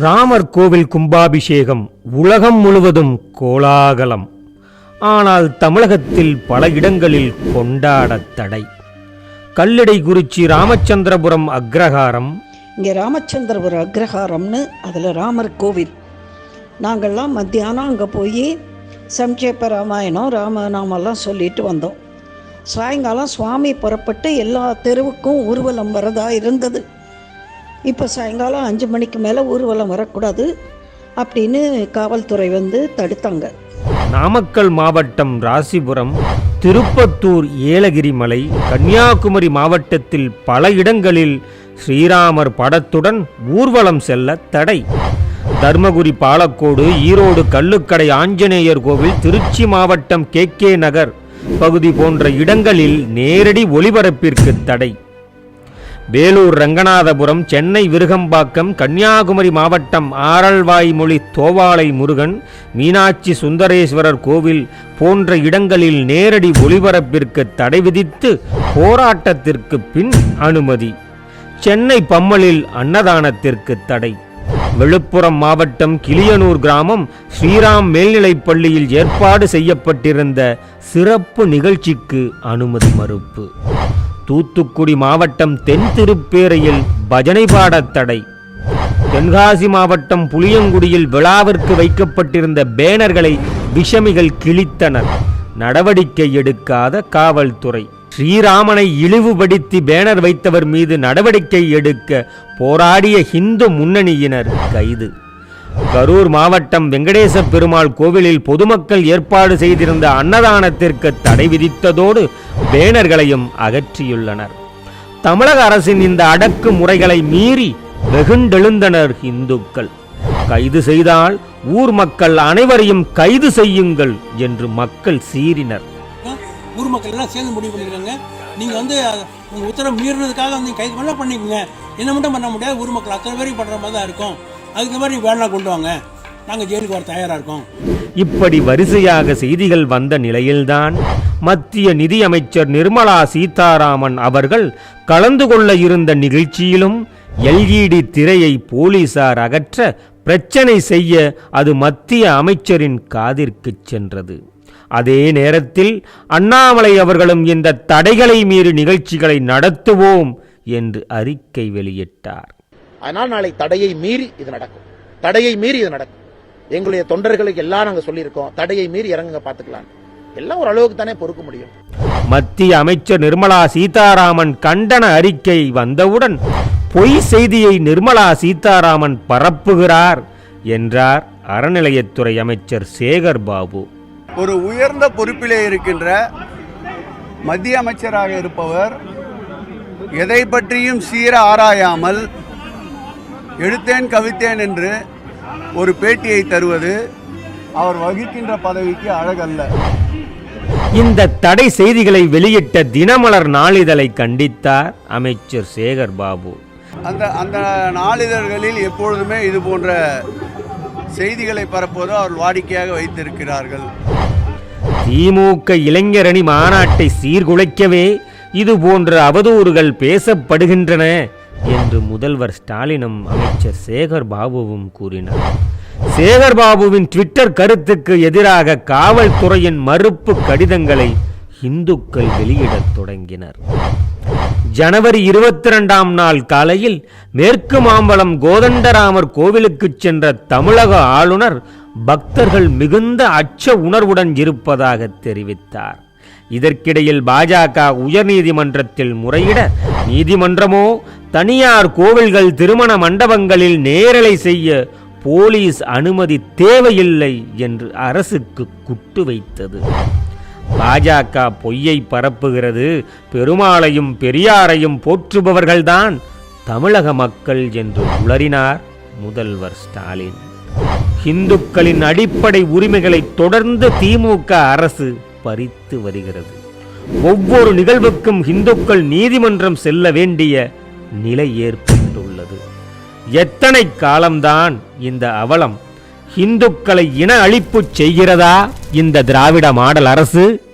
ராமர் கோவில் கும்பாபிஷேகம் உலகம் முழுவதும் கோலாகலம். ஆனால் தமிழகத்தில் பல இடங்களில் கொண்டாட தடை. கல்லடை குறிச்சி ராமச்சந்திரபுரம் அக்ரஹாரம். இங்கே ராமச்சந்திரபுரம் அக்ரஹாரம்னு அதில் ராமர் கோவில். நாங்கள்லாம் மத்தியானம் அங்கே போய் சம்ஷேப ராமாயணம் ராமநாமெல்லாம் சொல்லிட்டு வந்தோம். சாயங்காலம் சுவாமி புறப்பட்டு எல்லா தெருவுக்கும் ஊர்வலம் வரதா இருந்தது. இப்போ சாயங்காலம் அஞ்சு மணிக்கு மேலே ஊர்வலம் வரக்கூடாது அப்படின்னு காவல்துறை வந்து தடுத்தாங்க. நாமக்கல் மாவட்டம் ராசிபுரம் திருப்பத்தூர் ஏலகிரி மலை கன்னியாகுமரி மாவட்டத்தில் பல இடங்களில் ஸ்ரீராமர் படத்துடன் ஊர்வலம் செல்ல தடை. தர்மபுரி பாலக்கோடு ஈரோடு கள்ளுக்கடை ஆஞ்சநேயர் கோவில் திருச்சி மாவட்டம் கே கே நகர் பகுதி போன்ற இடங்களில் நேரடி ஒளிபரப்பிற்கு தடை. வேலூர் ரங்கநாதபுரம் சென்னை விருகம்பாக்கம் கன்னியாகுமரி மாவட்டம் ஆரல்வாய்மொழி தோவாளை முருகன் மீனாட்சி சுந்தரேஸ்வரர் கோவில் போன்ற இடங்களில் நேரடி ஒளிபரப்பிற்கு தடை விதித்து போராட்டத்திற்கு பின் அனுமதி. சென்னை பம்மலில் அன்னதானத்திற்கு தடை. விழுப்புரம் மாவட்டம் கிளியனூர் கிராமம் ஸ்ரீராம் மேல்நிலைப் பள்ளியில் ஏற்பாடு செய்யப்பட்டிருந்த சிறப்பு நிகழ்ச்சிக்கு அனுமதி மறுப்பு. தூத்துக்குடி மாவட்டம் தென் திருப்பேரையில் பஜனை பாடத் தடை. தென்காசி மாவட்டம் புளியங்குடியில் விழாவிற்கு வைக்கப்பட்டிருந்த பேனர்களை விஷமிகள் கிழித்தனர். நடவடிக்கை எடுக்காத காவல்துறை. ஸ்ரீராமனை இழிவுபடுத்தி பேனர் வைத்தவர் மீது நடவடிக்கை எடுக்க போராடிய இந்து முன்னணியினர் கைது. கரூர் மாவட்டம் வெங்கடேச பெருமாள் கோவிலில் பொதுமக்கள் ஏற்பாடு செய்திருந்த அன்னதானத்திற்கு தடை விதித்ததோடு பேனர்களையும் அகற்றியுள்ளனர். தமிழக அரசின் இந்த அடக்கு முறைகளை மீறி வெகுண்டெழுந்தனர் இந்துக்கள். கைது செய்தால் ஊர் மக்கள் அனைவரையும் கைது செய்யுங்கள் என்று மக்கள் சீறினர். ஊர் மக்கள் எல்லாம் சேர்ந்து முடிவு பண்ணிருக்காங்க நீங்கள் வந்து உங்கள் உத்தரவு மீறினதுக்காக வந்து கைது பண்ணலாம் பண்ணிக்கோங்க. என்ன மட்டும் பண்ண முடியாது. ஊர் மக்கள் அத்தனை பேரையும் பண்ணுற மாதிரி தான் இருக்கும். அதுக்கு மாதிரி வேணா கொண்டு வாங்க. நாங்கள் ஜெயிலுக்கு வர தயாராக இருக்கோம். இப்படி வரிசையாக செய்திகள் வந்த நிலையில்தான் மத்திய நிதியமைச்சர் நிர்மலா சீதாராமன் அவர்கள் கலந்து கொள்ள இருந்த நிகழ்ச்சியிலும் எல்இடி திரையை போலீசார் அகற்ற பிரச்சனை செய்ய அது மத்திய அமைச்சரின் காதிற்குச் சென்றது. அதே நேரத்தில் அண்ணாமலை அவர்களும் இந்த தடைகளை மீறி நிகழ்ச்சிகளை நடத்துவோம் என்று அறிக்கை வெளியிட்டார். அதனால் நாளை தடையை மீறி இது நடக்கும். தடையை மீறி இது நடக்கும். எங்களுடைய தொண்டர்களுக்கு எல்லாம் நாங்கள் சொல்லியிருக்கோம். தடையை மீறி இறங்குங்க பார்த்துக்கலாம். எல்லாம் ஒரு அளவுக்கு தானே பொறுக்க முடியும். மத்திய அமைச்சர் நிர்மலா சீதாராமன் கண்டன அறிக்கை வந்தவுடன் பொய் செய்தியை நிர்மலா சீதாராமன் பரப்புகிறார் என்றார் அறநிலையத்துறை அமைச்சர் சேகர் பாபு. ஒரு உயர்ந்த பொறுப்பிலே இருக்கின்ற மத்திய அமைச்சராக இருப்பவர் எதை பற்றியும் சீர ஆராயாமல் எடுத்தேன் கவித்தேன் என்று ஒரு பேட்டியை தருவது அவர் வகிக்கின்ற பதவிக்கு அழகல்ல. இந்த தடை செய்திகளை வெளியிட்ட தினமலர் நாளிதழை கண்டித்தார் அமைச்சர் சேகர் பாபு. அந்த அந்த நாளிதழ்களில் எப்பொழுதுமே இது போன்ற செய்திகளை பரப்புவதை அவர் வாடிக்கையாக வைத்திருக்கிறார்கள். திமுக இளைஞரணி மாநாட்டை சீர்குலைக்கவே இது போன்ற அவதூறுகள் பேசப்படுகின்றன என்று முதல்வர் ஸ்டாலினும் அமைச்சர் சேகர் பாபுவும் கூறினார். சேகர்பாபுவின் ட்விட்டர் கருத்துக்கு எதிராக காவல்துறையின் மறுப்பு கடிதங்களை இந்துக்கள் வெளியிடத் தொடங்கினர். ஜனவரி இருபத்தி ரெண்டாம் நாள் காலையில் மேற்கு மாம்பலம் கோதண்டராமர் கோவிலுக்கு சென்ற தமிழக ஆளுநர் பக்தர்கள் மிகுந்த அச்ச உணர்வுடன் இருப்பதாக தெரிவித்தார். இதற்கிடையில் பாஜக உயர்நீதிமன்றத்தில் முறையிட நீதிமன்றமோ தனியார் கோவில்கள் திருமண மண்டபங்களில் நேரலை செய்ய போலீஸ் அனுமதி தேவையில்லை என்று அரசுக்கு குட்டு வைத்தது. பாஜக பொய்யை பரப்புகிறது. பெருமாளையும் பெரியாரையும் போற்றுபவர்கள்தான் தமிழக மக்கள் என்று உளறினார் முதல்வர் ஸ்டாலின். இந்துக்களின் அடிப்படை உரிமைகளை தொடர்ந்து திமுக அரசு பறித்து வருகிறது. ஒவ்வொரு நிகழ்வுக்கும் இந்துக்கள் நீதிமன்றம் செல்ல வேண்டிய நிலை ஏற்பட்டுள்ளது. எத்தனை காலம்தான் இந்த அவலம்? இந்துக்களை இன அழிப்பு செய்கிறதா இந்த திராவிட மாடல் அரசு?